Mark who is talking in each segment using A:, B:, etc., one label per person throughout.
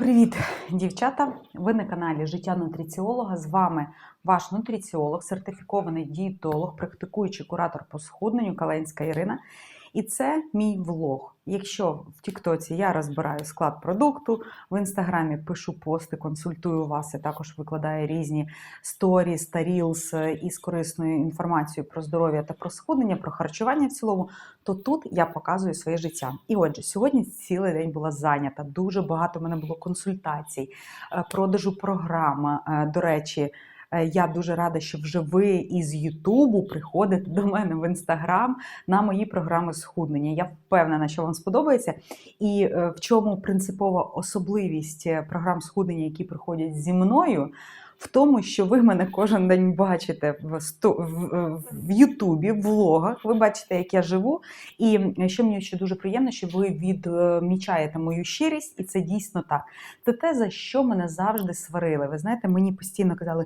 A: Привіт, дівчата! Ви на каналі Життя нутриціолога. З вами ваш нутриціолог, сертифікований дієтолог, практикуючий куратор по схудненню Каленська Ірина. І це мій влог. Якщо в Тіктоці я розбираю склад продукту, в інстаграмі пишу пости, консультую вас і також викладаю різні сторіс та рілс із корисною інформацією про здоров'я та про схуднення, про харчування в цілому, то тут я показую своє життя. І отже, сьогодні цілий день була зайнята. Дуже багато в мене було консультацій, е, продажу програм. Е, До речі, е, я дуже рада, що вже ви із Ютубу приходите до мене в інстаграм на мої програми схуднення. Я впевнена, що вам сподобається. І е, в чому принципова особливість е, програм схуднення, які приходять зі мною. В тому, що ви мене кожен день бачите е, в Ютубі, в влогах. Ви бачите, як я живу. І що мені ще дуже приємно, що ви відмічаєте мою щирість, і це дійсно так. Це те, за що мене завжди сварили. Ви знаєте, мені постійно казали: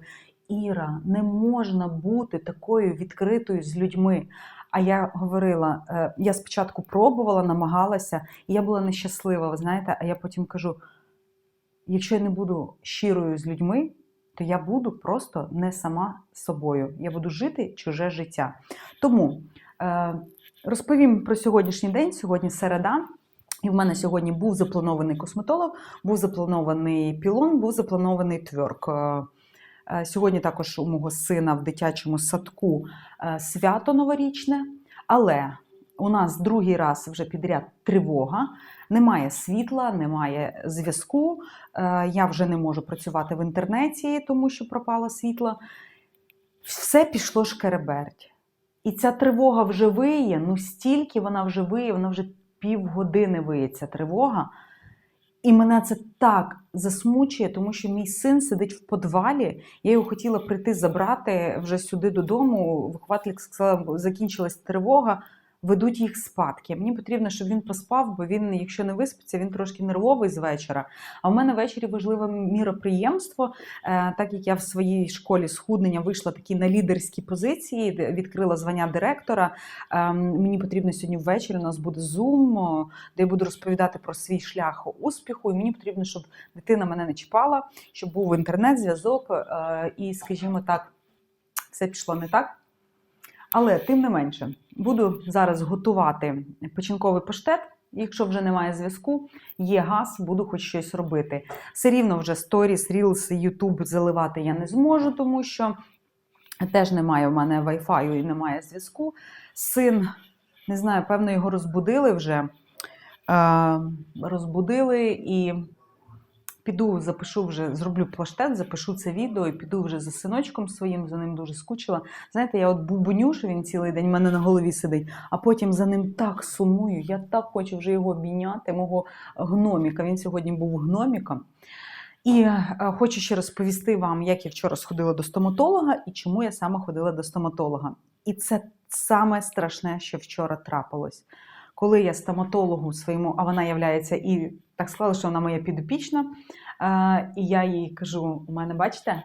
A: Іра, не можна бути такою відкритою з людьми. А я говорила, е, я спочатку пробувала, намагалася, і я була нещаслива. Ви знаєте, а я потім кажу: якщо я не буду щирою з людьми, то я буду просто не сама собою. Я буду жити чуже життя. Тому е, розповім про сьогоднішній день. Сьогодні середа. І в мене сьогодні був запланований косметолог, був запланований пілон, був запланований тверк. Е, Сьогодні також у мого сина в дитячому садку е, свято новорічне, але у нас другий раз вже підряд тривога, немає світла, немає зв'язку. е, Я вже не можу працювати в інтернеті, тому що пропало світло. Все пішло шкереберть. І ця тривога вже виє, ну стільки вона вже виє, вона вже півгодини виє ця тривога. І мене це так засмучує, тому що мій син сидить в подвалі. Я його хотіла прийти забрати вже сюди додому. Вихователь сказала, закінчилась тривога, ведуть їх спадки. Мені потрібно, щоб він поспав, бо він, якщо не виспиться, він трошки нервовий з вечора. А в мене ввечері важливе міроприємство, Е, так як я в своїй школі схуднення вийшла такі на лідерські позиції, відкрила звання директора. Е, Мені потрібно сьогодні ввечері. У нас буде о, де я буду розповідати про свій шлях успіху. І мені потрібно, щоб дитина мене не чіпала, щоб був інтернет-зв'язок, е, і, скажімо так, все пішло не так. Але тим не менше, буду зараз готувати печінковий паштет. Якщо вже немає зв'язку, є газ, буду хоч щось робити. Все рівно вже сторіс, рілс, Ютуб заливати я не зможу, тому що теж немає в мене вайфаю і немає зв'язку. Син, не знаю, певно, його розбудили вже. Е, розбудили і піду, запишу вже, зроблю плаштет, запишу це відео і піду вже за синочком своїм, за ним дуже скучила. Знаєте, я от бубоню, що він цілий день в мене на голові сидить, а потім за ним так сумую. Я так хочу вже його обійняти, мого гноміка. Він сьогодні був гноміком. І е, хочу ще розповісти вам, як я вчора сходила до стоматолога і чому я саме ходила до стоматолога. І це саме страшне, що вчора трапилось. Коли я стоматологу своєму, а вона являється і так склала, що вона моя підопічна, і я їй кажу: у мене бачите?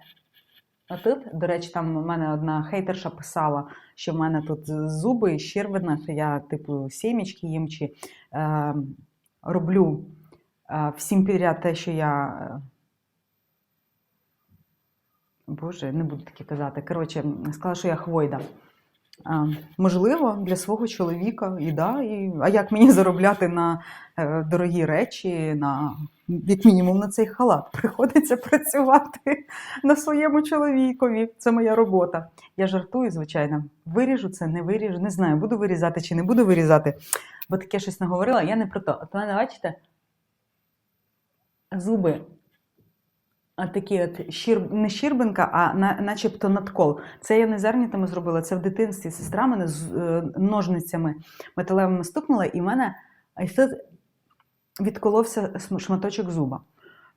A: А тут, до речі, там у мене одна хейтерша писала, що в мене тут зуби і щербина, що я типу сімічки їм чи е, роблю е, всім підряд те, що я. е, Боже, не буду таке казати. Коротше, сказала, що я хвойда. Можливо, для свого чоловіка і да, і, а як мені заробляти на е, дорогі речі, на як мінімум на цей халат? Приходиться працювати на своєму чоловікові. Це моя робота. Я жартую, звичайно. Виріжу це, не виріжу. Не знаю, буду вирізати чи не буду вирізати, бо таке щось не говорила. Я не про то. От мене, бачите, зуби. Такі от щір... не щірбинка, а на... начебто надкол. Це я не зернятами зробила, це в дитинстві сестра мене з е, ножницями металевими стукнула, і в мене відколовся шматочок зуба.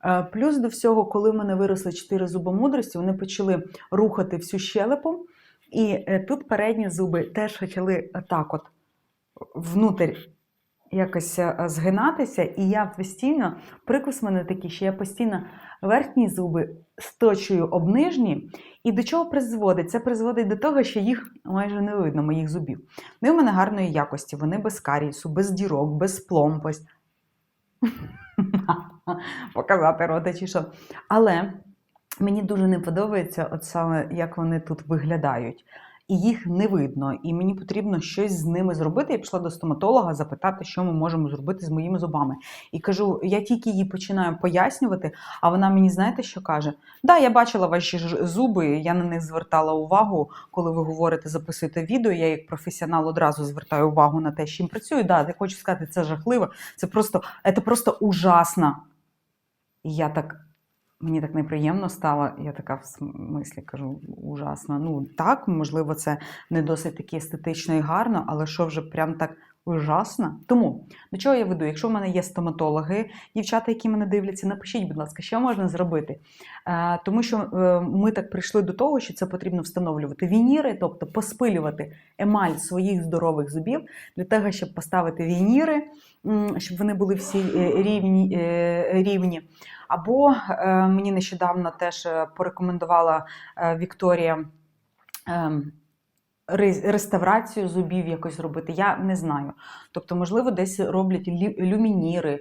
A: Е, Плюс до всього, коли в мене виросли чотири зуба мудрості, вони почали рухати всю щелепу, і е, тут передні зуби теж почали так от внутрь якось е, згинатися, і я постійно, прикус мене такий, що я постійно верхні зуби сточую об нижні. І до чого призводить? Це призводить до того, що їх майже не видно, моїх зубів. Вони в мене гарної якості, вони без карісу, без дірок, без пломбость. показати рота чи що. Але мені дуже не подобається, от саме як вони тут виглядають. І їх не видно, і мені потрібно щось з ними зробити. Я пішла до стоматолога запитати, що ми можемо зробити з моїми зубами. І кажу: я тільки їй починаю пояснювати, а вона мені знаєте, що каже? Да, я бачила ваші зуби, я на них звертала увагу, коли ви говорите, записуєте відео. Я як професіонал одразу звертаю увагу на те, з чим працюю. Да, я хочу сказати, це жахливо. Це просто, це просто ужасно. І я так. Мені так неприємно стало, я така в смислі кажу, ужасно. Ну так, можливо, це не досить таки естетично і гарно, але що вже прям так ужасно. Тому до чого я веду? Якщо в мене є стоматологи, дівчата, які мене дивляться, напишіть, будь ласка, що можна зробити. Е, тому що е, ми так прийшли до того, що це потрібно встановлювати вініри, тобто поспилювати емаль своїх здорових зубів для того, щоб поставити вініри, щоб вони були всі е, рівні. рівні. Або е, мені нещодавно теж е, порекомендувала е, Вікторія реставрацію зубів якось робити. Я не знаю. Тобто, можливо, десь роблять люмініри,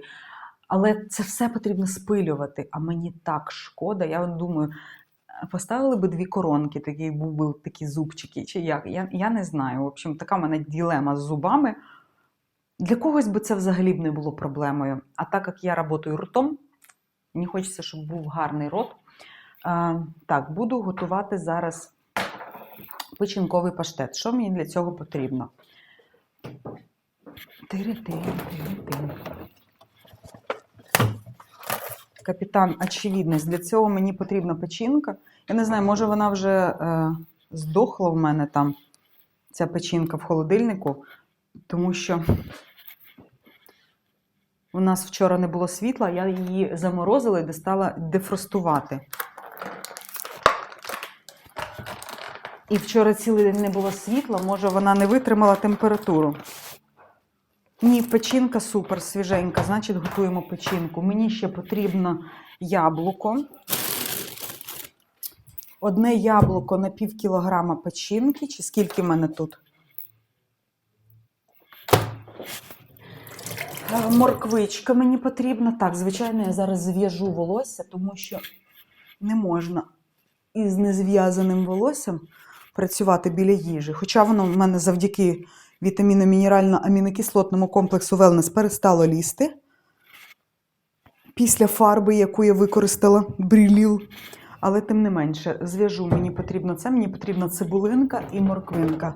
A: але це все потрібно спилювати. А мені так шкода. Я думаю, поставили би дві коронки, такі був такі зубчики, чи як? Я, я не знаю. В общем, така в мене ділема з зубами. Для когось би це взагалі б не було проблемою. А так як я працюю ртом, Мені хочеться, щоб був гарний рот. А, так, буду готувати зараз печінковий паштет. Що мені для цього потрібно? Тири-тири-тири-тири. Капітан очевидність. Для цього мені потрібна печінка. Я не знаю, може вона вже е, здохла в мене там, ця печінка в холодильнику, тому що у нас вчора не було світла, я її заморозила і достала дефростувати. І вчора цілий день не було світла, може вона не витримала температуру. Ні, печінка супер свіженька, значить готуємо печінку. Мені ще потрібно яблуко. Одне яблуко на пів кілограма печінки, чи скільки в мене тут? Морквичка мені потрібна. Так, звичайно, я зараз зв'яжу волосся, тому що не можна із незв'язаним волоссям працювати біля їжі. Хоча воно в мене завдяки вітаміно-мінерально-амінокислотному комплексу Wellness перестало лізти. Після фарби, яку я використала, бріліл. Але тим не менше, зв'яжу, мені потрібно це, мені потрібна цибулинка і морквинка.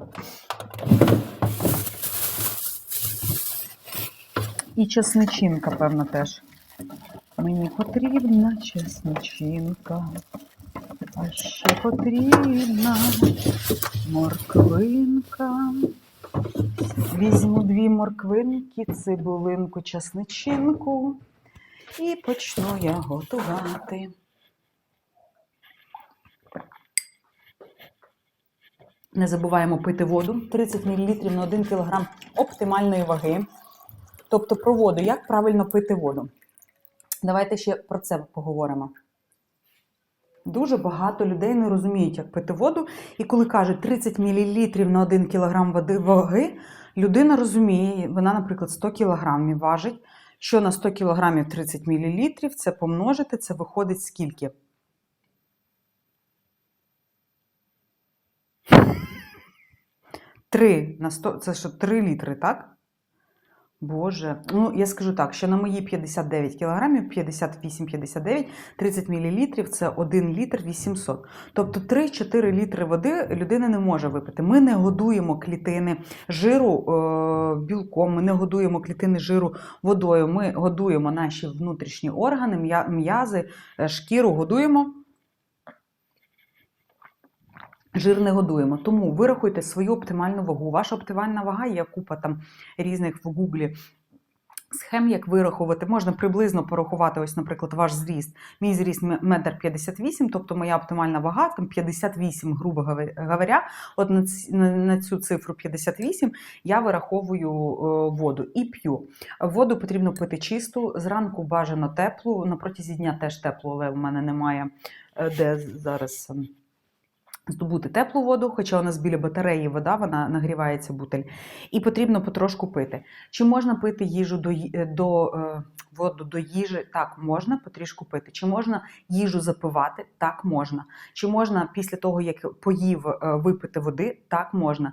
A: І чесничинка, певно, теж. Мені потрібна чесничинка. А ще потрібна морквинка. Візьму дві морквинки, цибулинку, чесничинку. І почну я готувати. Не забуваємо пити воду. 30 мл на 1 кг оптимальної ваги. Тобто про воду, як правильно пити воду. Давайте ще про це поговоримо. Дуже багато людей не розуміють, як пити воду. І коли кажуть 30 мл на 1 кг води ваги, людина розуміє, вона, наприклад, 100 кг важить, що на 100 кг 30 мл, це помножити, це виходить скільки? Три на 100, це що 3 літри, так? Боже, ну я скажу так, що на мої 59 кілограмів, 58-59, 30 мл це 1 літр 800. Тобто 3-4 літри води людина не може випити. Ми не годуємо клітини жиру е, білком, ми не годуємо клітини жиру водою. Ми годуємо наші внутрішні органи, м'язи, е, шкіру годуємо. Жир не годуємо. Тому вирахуйте свою оптимальну вагу. Ваша оптимальна вага є купа там різних в гуглі схем, як вирахувати. Можна приблизно порахувати, ось, наприклад, ваш зріст. Мій зріст метр 58, тобто моя оптимальна вага там 58, грубо говоря-. От на, цю цифру 58 я вираховую е, воду і п'ю. Воду потрібно пити чисту, зранку бажано теплу, на протязі дня теж теплу, але в мене немає е, де зараз. Здобути теплу воду, хоча у нас біля батареї вода, вона нагрівається бутель, і потрібно потрошку пити. Чи можна пити їжу до, е, до е, воду до їжі? Так, можна потрішку пити. Чи можна їжу запивати? Так, можна. Чи можна після того, як поїв е, випити води? Так, можна.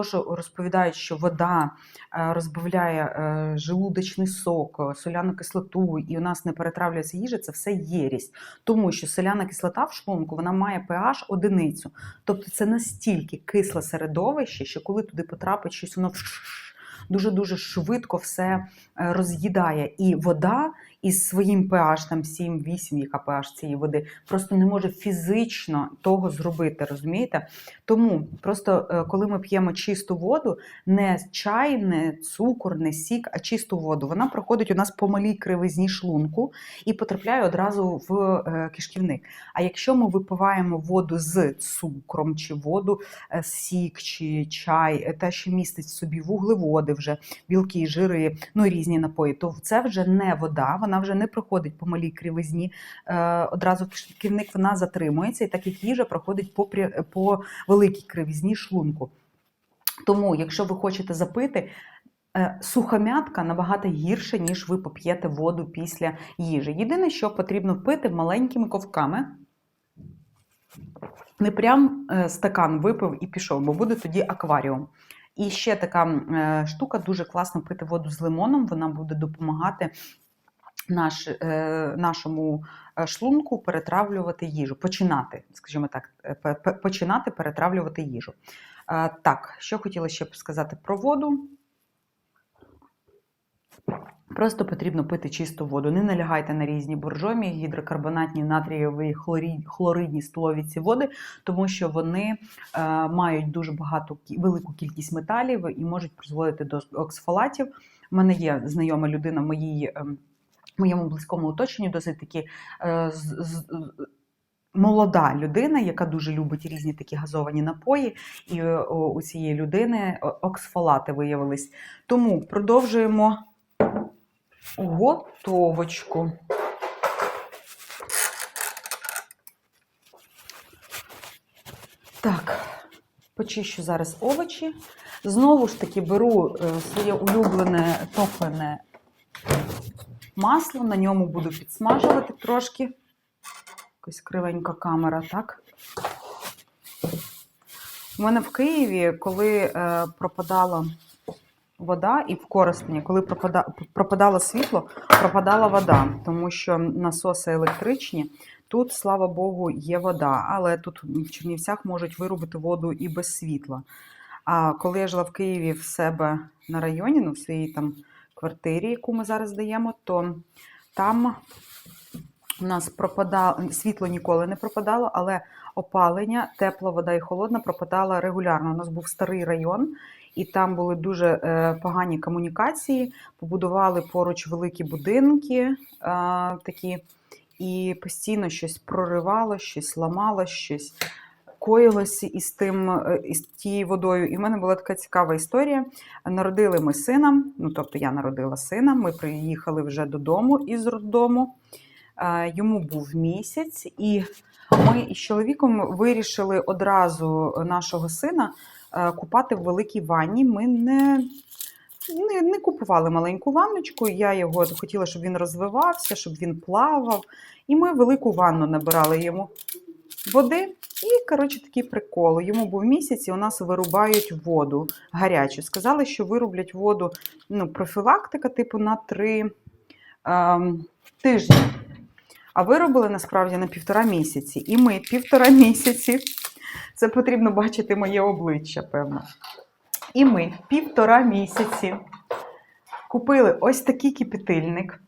A: Що розповідають, що вода е, розбавляє е, желудочний сок, е, соляну кислоту, і у нас не перетравлюється їжа, це все єрість. Тому що соляна кислота в шлунку вона має pH одиницю. Тобто це настільки кисле середовище, що коли туди потрапить щось, воно дуже-дуже швидко все е, роз'їдає. І вода із своїм pH, там 7-8, яка pH цієї води, просто не може фізично того зробити, розумієте? Тому просто е, коли ми п'ємо чисту воду, не чай, не цукор, не сік, а чисту воду, вона проходить у нас по малій кривизні шлунку і потрапляє одразу в е, кишківник. А якщо ми випиваємо воду з цукром, чи воду сік, чи чай, те, що містить в собі вуглеводи, вже білки, жири, ну різні напої, то це вже не вода, вона вже не проходить по малій кривизні. Е, одразу кишківник вона затримується, і так як їжа проходить по, по великій кривизні шлунку. Тому, якщо ви хочете запити, е, сухомятка набагато гірше, ніж ви поп'єте воду після їжі. Єдине, що потрібно пити маленькими ковками. Не прям е, стакан випив і пішов, бо буде тоді акваріум. І ще така е, штука, дуже класно пити воду з лимоном, вона буде допомагати наш, е, нашому е, шлунку перетравлювати їжу, починати, скажімо так, починати перетравлювати їжу. Так, що хотіла ще сказати про воду. Просто потрібно пити чисту воду. Не налягайте на різні боржомі, гідрокарбонатні, натрієві, хлоридні столові ці води, тому що вони е, мають дуже багато велику кількість металів і можуть призводити до оксфолатів. У мене є знайома людина в моїй, ем, моєму близькому оточенні, досить таки е, з, з- молода людина, яка дуже любить різні такі газовані напої, і е, у цієї людини о, оксфолати виявились. Тому продовжуємо готовочку. Так, почищу зараз овочі. Знову ж таки беру е, своє улюблене топлене масло, на ньому буду підсмажувати трошки. Якась кривенька камера, так? У мене в Києві, коли е, пропадала вода, і в Коростені, коли пропада, пропадало світло, пропадала вода, тому що насоси електричні. Тут, слава Богу, є вода, але тут в Чернівцях можуть виробити воду і без світла. А коли я жила в Києві в себе на районі, ну, в своїй там квартирі, яку ми зараз даємо, то там у нас пропадало світло ніколи не пропадало, але опалення, тепла вода і холодна пропадала регулярно. У нас був старий район, і там були дуже е, погані комунікації. Побудували поруч великі будинки е, такі, і постійно щось проривало, щось ламало, щось коїлося із тим, е, із тією водою. І в мене була така цікава історія. Народили ми сина, ну тобто я народила сина. Ми приїхали вже додому із роддому. Йому був місяць, і ми із чоловіком вирішили одразу нашого сина купати в великій ванні. Ми не, не, не купували маленьку ванночку. Я його хотіла, щоб він розвивався, щоб він плавав. І ми велику ванну набирали йому води. І, коротше, такий прикол. Йому був місяць, і у нас вирубають воду гарячу. Сказали, що вироблять воду ну, профілактика, типу, на три ем, тижні. А виробили насправді на півтора місяці. І ми півтора місяці. Це потрібно бачити моє обличчя, певно. І ми півтора місяці купили ось такий кипятильник.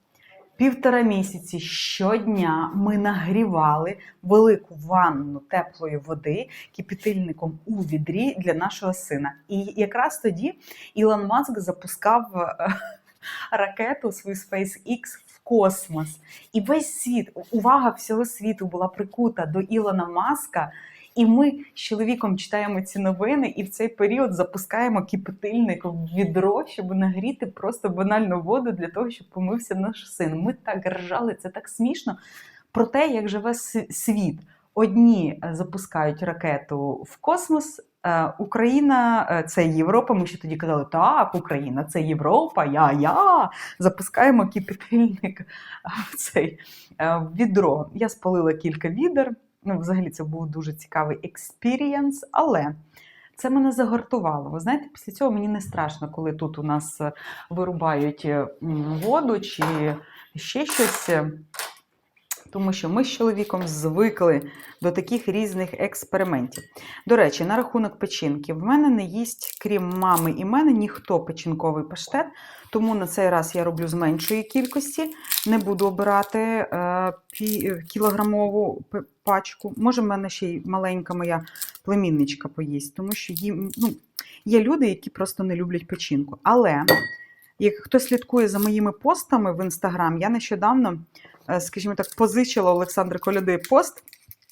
A: Півтора місяці щодня ми нагрівали велику ванну теплої води кипятильником у відрі для нашого сина. І якраз тоді Ілон Маск запускав е, ракету свою SpaceX в космос. І весь світ, увага всього світу була прикута до Ілона Маска. І ми з чоловіком читаємо ці новини, і в цей період запускаємо кипятильник в відро, щоб нагріти просто банальну воду для того, щоб помився наш син. Ми так ржали, це так смішно. Про те, як живе світ. Одні запускають ракету в космос, Е, Україна е, це Європа. Ми ще тоді казали, так, Україна це Європа, я-я. Запускаємо кипятильник в цей е, в відро. Я спалила кілька відер. Ну, взагалі, це був дуже цікавий експірієнс, але це мене загартувало. Ви знаєте, після цього мені не страшно, коли тут у нас е, вирубають воду чи ще щось. Тому що ми з чоловіком звикли до таких різних експериментів. До речі, на рахунок печінки, в мене не їсть, крім мами і мене, ніхто печінковий паштет, тому на цей раз я роблю з меншої кількості. Не буду обирати е, е, кілограмову пачку. Може, в мене ще й маленька моя племінничка поїсть, тому що їм, ну, є люди, які просто не люблять печінку. Але як хто слідкує за моїми постами в інстаграм, я нещодавно, е, скажімо так, позичила Олександра Коляди пост.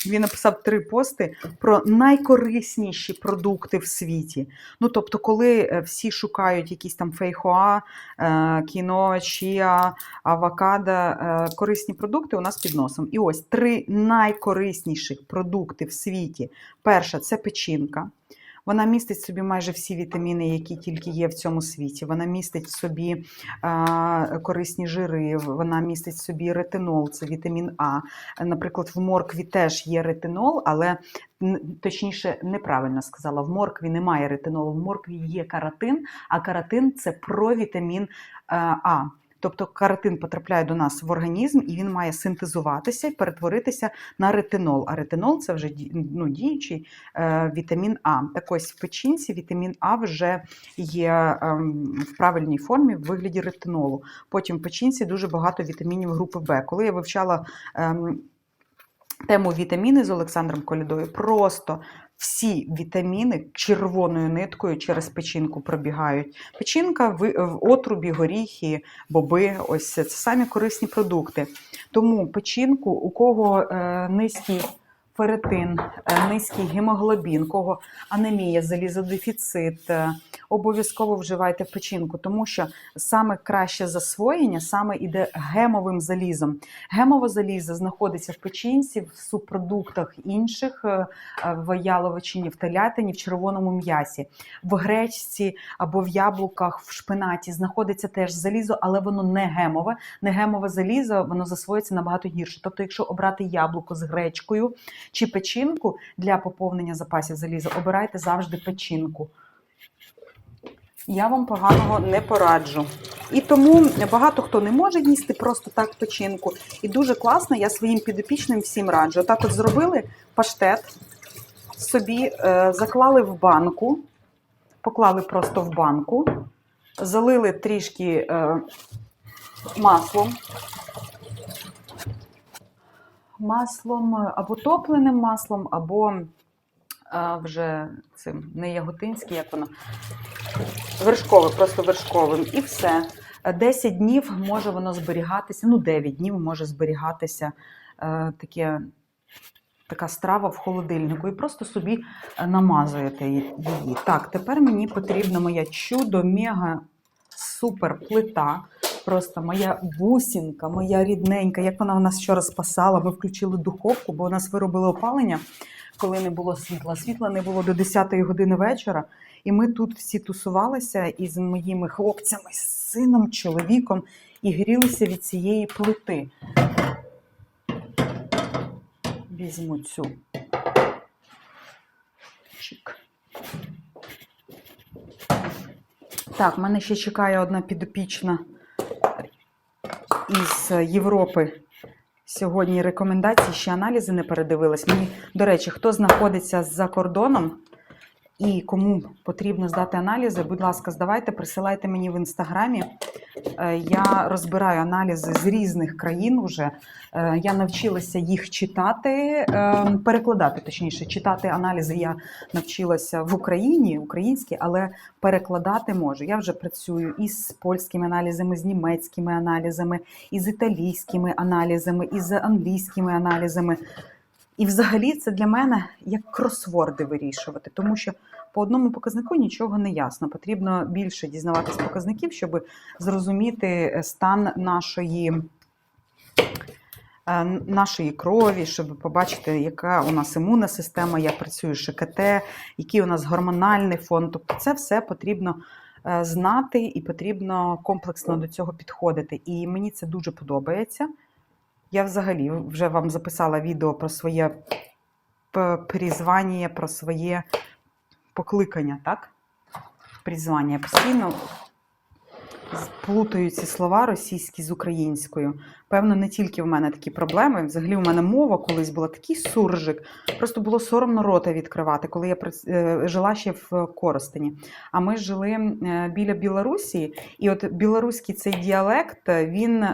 A: Він написав три пости про найкорисніші продукти в світі. Ну, тобто, коли е, всі шукають якісь там фейхоа, е, кіно, чіа, авокадо, корисні продукти у нас під носом. І ось три найкорисніших продукти в світі. Перша це печінка. Вона містить собі майже всі вітаміни, які тільки є в цьому світі. Вона містить в собі корисні жири, вона містить собі ретинол, це вітамін А. Наприклад, в моркві теж є ретинол, але точніше, неправильно сказала, в моркві немає ретинолу, в моркві є каротин, а каротин це провітамін А. Тобто каротин потрапляє до нас в організм і він має синтезуватися і перетворитися на ретинол. А ретинол це вже ну, діючий е, вітамін А. Так ось в печінці вітамін А вже є е, в правильній формі в вигляді ретинолу. Потім в печінці дуже багато вітамінів групи Б. Коли я вивчала ем, тему вітаміни з Олександром Колідою, просто всі вітаміни червоною ниткою через печінку пробігають. Печінка в, в отрубі, горіхи, боби ось це самі корисні продукти. Тому печінку, у кого е, низький ферритин, е, низький гемоглобін, кого анемія, залізодефіцит, е, обов'язково вживайте печінку, тому що саме краще засвоєння саме іде гемовим залізом. Гемове залізо знаходиться в печінці, в субпродуктах інших, е, в яловичині, в телятині, в червоному м'ясі, в гречці або в яблуках, в шпинаті знаходиться теж залізо, але воно не гемове. Не гемове залізо, воно засвоїться набагато гірше. Тобто, якщо обрати яблуко з гречкою чи печінку для поповнення запасів заліза, обирайте завжди печінку. Я вам поганого не пораджу. І тому багато хто не може їсти просто так печінку. І дуже класно, я своїм підопічним всім раджу. Так от зробили паштет, собі е, заклали в банку, поклали просто в банку, залили трішки е, маслом. Маслом або топленим маслом, або вже цим не яготинське, як воно вершкове, просто вершковим, і все. 10 днів може воно зберігатися, ну 9 днів може зберігатися е, таке, така страва в холодильнику. І просто собі намазуєте її. Так, тепер мені потрібна моя чудо мега супер плита. Просто моя бусінка, моя рідненька, як вона нас вчора спасала. Ми включили духовку, бо у нас виробили опалення, коли не було світла. Світла не було до 10 години вечора. І ми тут всі тусувалися із моїми хлопцями, з сином, чоловіком і грілися від цієї плити. Візьму цю. Чик. Так, мене ще чекає одна підопічна із Європи. Сьогодні рекомендації, ще аналізи не передивилась. Мені, до речі, хто знаходиться за кордоном і кому потрібно здати аналізи, будь ласка, здавайте, присилайте мені в інстаграмі. Е, Я розбираю аналізи з різних країн уже. Е, Я навчилася їх читати, е, перекладати, точніше, читати аналізи я навчилася в Україні, українські, але перекладати можу. Я вже працюю із польськими аналізами, з німецькими аналізами, із італійськими аналізами, із англійськими аналізами. І взагалі це для мене як кросворди вирішувати, тому що по одному показнику нічого не ясно. Потрібно більше дізнаватись показників, щоб зрозуміти стан нашої е, нашої крові, щоб побачити, яка у нас імунна система, як працює ШКТ, який у нас гормональний фон. Тобто це все потрібно е, знати і потрібно комплексно до цього підходити. І мені це дуже подобається. Я взагалі вже вам записала відео про своє призвання, про своє покликання, так? Призвання. Постійно плутаю ці слова російські з українською. Певно, не тільки в мене такі проблеми. Взагалі, у мене мова колись була такий суржик. Просто було соромно рота відкривати, коли я е, жила ще в Коростені. А ми жили е, біля Білорусі, і от білоруський цей діалект е, він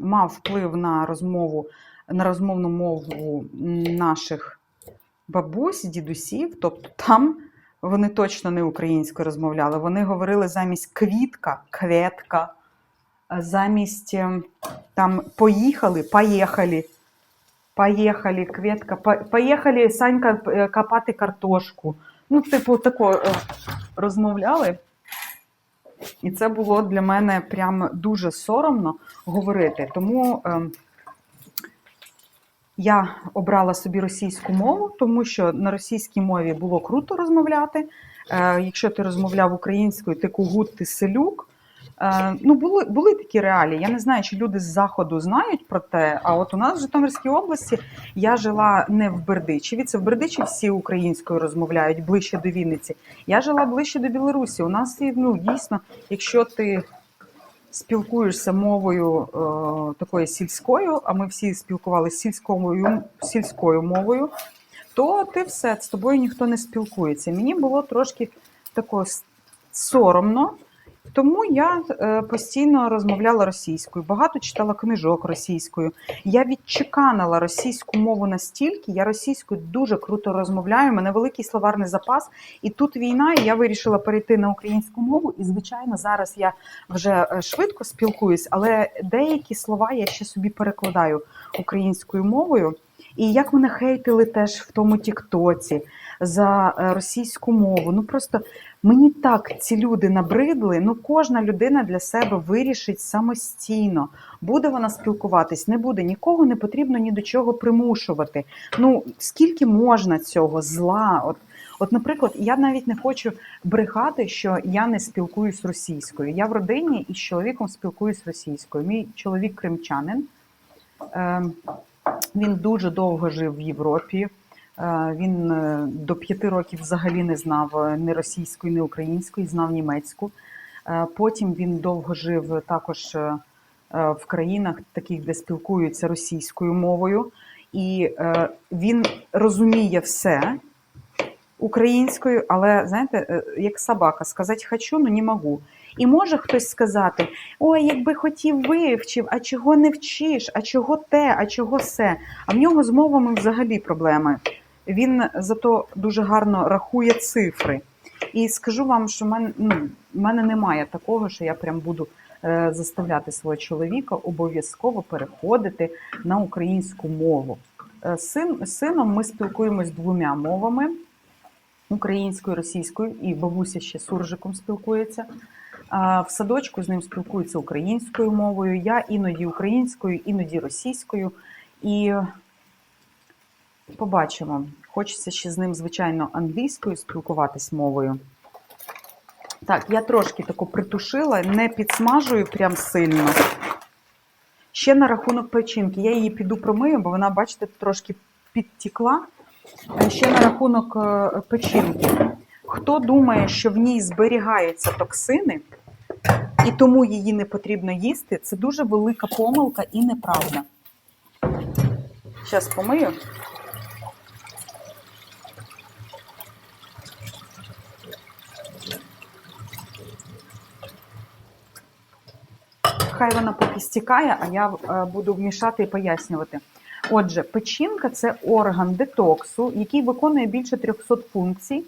A: мав вплив на розмову, на розмовну мову наших бабусь, дідусів. Тобто там вони точно не українською розмовляли. Вони говорили замість квітка, кветка, замість ем, там поїхали, поїхали. Поїхали, кветка, по- поїхали, Санька, е, копати картошку. Ну, типу, тако е, розмовляли. І це було для мене прям дуже соромно говорити. Тому ем, я обрала собі російську мову, тому що на російській мові було круто розмовляти. Е, якщо ти розмовляв українською, ти кугут, ти селюк. Е, ну, були, були такі реалії. Я не знаю, чи люди з заходу знають про те. А от у нас в Житомирській області я жила не в Бердичеві. Це в Бердичеві всі українською розмовляють ближче до Вінниці. Я жила ближче до Білорусі. У нас ну, дійсно, якщо ти спілкуєшся мовою е, такою сільською, а ми всі спілкувалися сільською, сільською мовою, то ти все, з тобою ніхто не спілкується. Мені було трошки тако соромно, тому я е, постійно розмовляла російською, багато читала книжок російською. Я відчеканила російську мову настільки, я російською дуже круто розмовляю, у мене великий словарний запас. І тут війна, і я вирішила перейти на українську мову. І, звичайно, зараз я вже е, швидко спілкуюсь, але деякі слова я ще собі перекладаю українською мовою. І як мене хейтили теж в тому Тіктоці за е, російську мову. Ну просто мені так ці люди набридли. Ну, кожна людина для себе вирішить самостійно. Буде вона спілкуватись, не буде. Нікого не потрібно ні до чого примушувати. Ну скільки можна цього зла? От, от, наприклад, я навіть не хочу брехати, що я не спілкуюсь російською. Я в родині із чоловіком спілкуюсь російською. Мій чоловік кримчанин. Е, він дуже довго жив в Європі. Е, Він е, до п'яти років взагалі не знав е, ні російської, ні української, знав німецьку. Потім він довго жив також в країнах, таких, де спілкуються російською мовою, і він розуміє все українською, але знаєте, як собака, сказати хочу, ну не можу. І може хтось сказати: ой, якби хотів, вивчив, а чого не вчиш, а чого те, а чого се. А в нього з мовами взагалі проблеми. Він зато дуже гарно рахує цифри. І скажу вам, що в мене, ну, в мене немає такого, що я прям буду е, заставляти свого чоловіка обов'язково переходити на українську мову. Е, Син, з сином ми спілкуємось двома мовами: українською, російською, і бабуся ще суржиком спілкується. А в садочку з ним спілкуються українською мовою, я іноді українською, іноді російською. І побачимо. Хочеться ще з ним, звичайно, англійською спілкуватись мовою. Так, я трошки таку притушила, не підсмажую прям сильно. Ще на рахунок печінки. Я її піду промию, бо вона, бачите, трошки підтікла. Е, Ще на рахунок е, печінки. Хто думає, що в ній зберігаються токсини, і тому її не потрібно їсти, це дуже велика помилка і неправда. Зараз помию. Хай вона поки стікає, а я е, буду вмішати і пояснювати. Отже, печінка це орган детоксу, який виконує більше 300 функцій.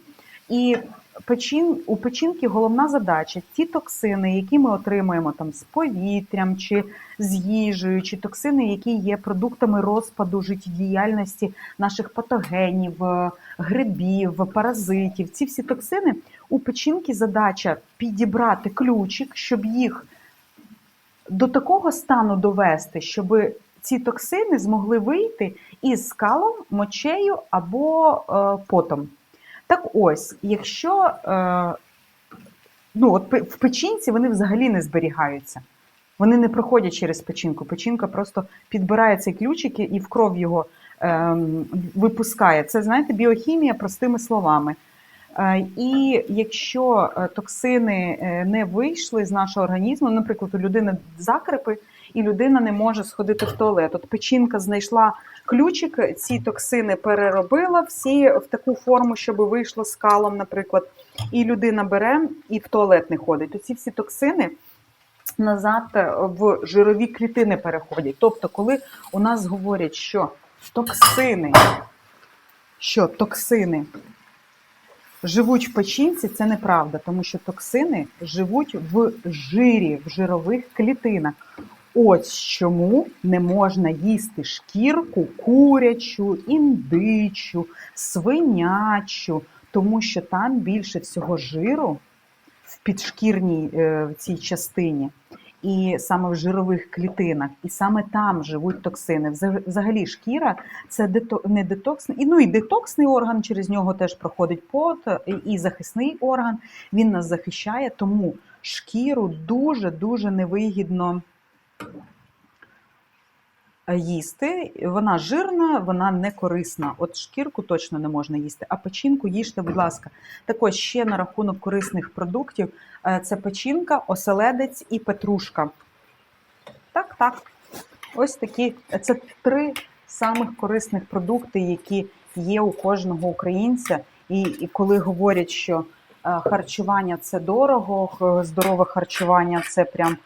A: І печін, у печінки головна задача ті токсини, які ми отримуємо там з повітрям чи з їжею, чи токсини, які є продуктами розпаду життєдіяльності наших патогенів, е, грибів, паразитів. Ці всі токсини у печінки задача підібрати ключик, щоб їх до такого стану довести, щоб ці токсини змогли вийти із скалом, мочею або е, потом. Так ось, якщо е, ну, от в печінці вони взагалі не зберігаються. Вони не проходять через печінку. Печінка просто підбирає цей ключик і- в кров його ем, випускає. Це, знаєте, біохімія простими словами. Е, І якщо е, токсини е, не вийшли з нашого організму, наприклад, у людини закрепи, і людина не може сходити в туалет. От печінка знайшла ключик, ці токсини переробила всі в таку форму, щоб вийшло скалом, наприклад, і людина бере і в туалет не ходить. То ці всі токсини назад в жирові клітини переходять. Тобто, коли у нас говорять, що токсини, що токсини живуть в печінці, це неправда, тому що токсини живуть в жирі, в жирових клітинах. Ось чому не можна їсти шкірку курячу, індичу, свинячу, тому що там більше всього жиру в підшкірній е, в цій частині, і саме в жирових клітинах, і саме там живуть токсини. Взагалі, шкіра це не детоксний, ну і детоксний орган, через нього теж проходить пот, і захисний орган. Він нас захищає, тому шкіру дуже дуже невигідно їсти. Вона жирна, вона не корисна. От шкірку точно не можна їсти, а печінку їжте, будь ласка. Також ще на рахунок корисних продуктів е, це печінка, оселедець і петрушка. Так, так. Ось такі. Це три самих корисних продукти, які є у кожного українця. І, і коли говорять, що е, харчування це дорого, здорове харчування це прям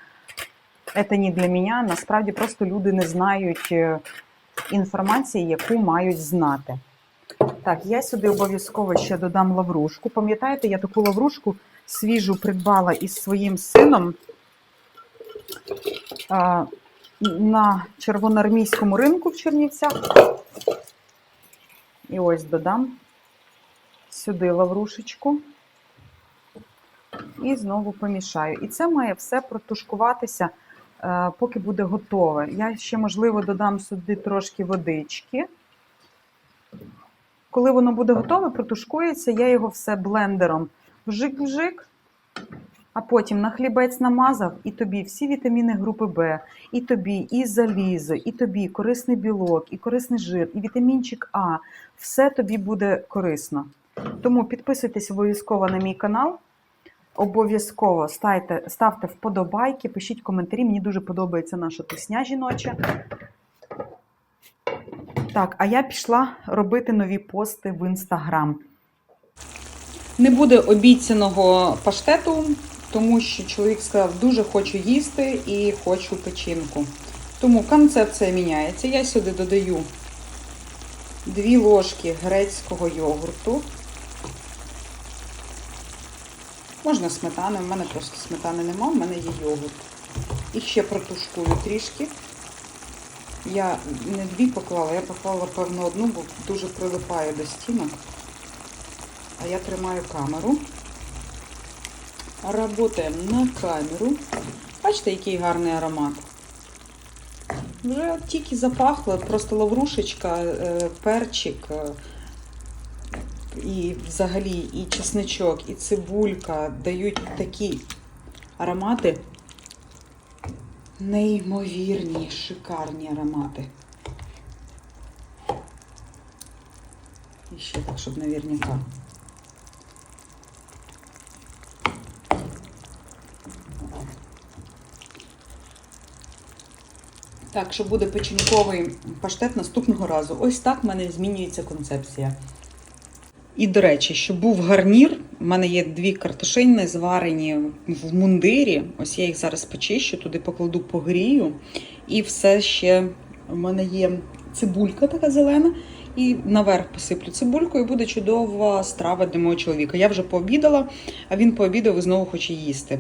A: це не для мене. Насправді просто люди не знають інформації, яку мають знати. Так, я сюди обов'язково ще додам лаврушку. Пам'ятаєте, я таку лаврушку свіжу придбала із своїм сином на червоноармійському ринку в Чернівцях. І ось додам сюди лаврушечку. І знову помішаю. І це має все протушкуватися, поки буде готове. Я ще, можливо, додам сюди трошки водички. Коли воно буде готове, протушкується, я його все блендером вжик-вжик, а потім на хлібець намазав, і тобі всі вітаміни групи Б, і тобі і залізо, і тобі корисний білок, і корисний жир, і вітамінчик А. Все тобі буде корисно. Тому підписуйтесь обов'язково на мій канал. Обов'язково ставте, ставте вподобайки, пишіть коментарі. Мені дуже подобається наша пісня жіноча. Так, а я пішла робити нові пости в інстаграм. Не буде обіцяного паштету, тому що чоловік сказав, дуже хочу їсти і хочу печінку. Тому концепція міняється. Я сюди додаю 2 ложки грецького йогурту. Можна сметани, в мене просто сметани нема, в мене є йогурт. І ще протушкую трішки. Я не дві поклала, я поклала, певно, одну, бо дуже прилипає до стінок. А я тримаю камеру. Работаємо на камеру. Бачите, який гарний аромат. Вже тільки запахло, просто лаврушечка, е, перчик, е, і взагалі і чесничок, і цибулька дають такі аромати. Неймовірні, шикарні аромати. І ще так, щоб наверняка. Так, що буде печінковий паштет наступного разу. Ось так в мене змінюється концепція. І, до речі, щоб був гарнір, у мене є дві картошини зварені в мундирі. Ось я їх зараз почищу, туди покладу погрію. І все ще в мене є цибулька така зелена. І наверх посиплю цибульку, і буде чудова страва для мого чоловіка. Я вже пообідала, а він пообідав і знову хоче їсти.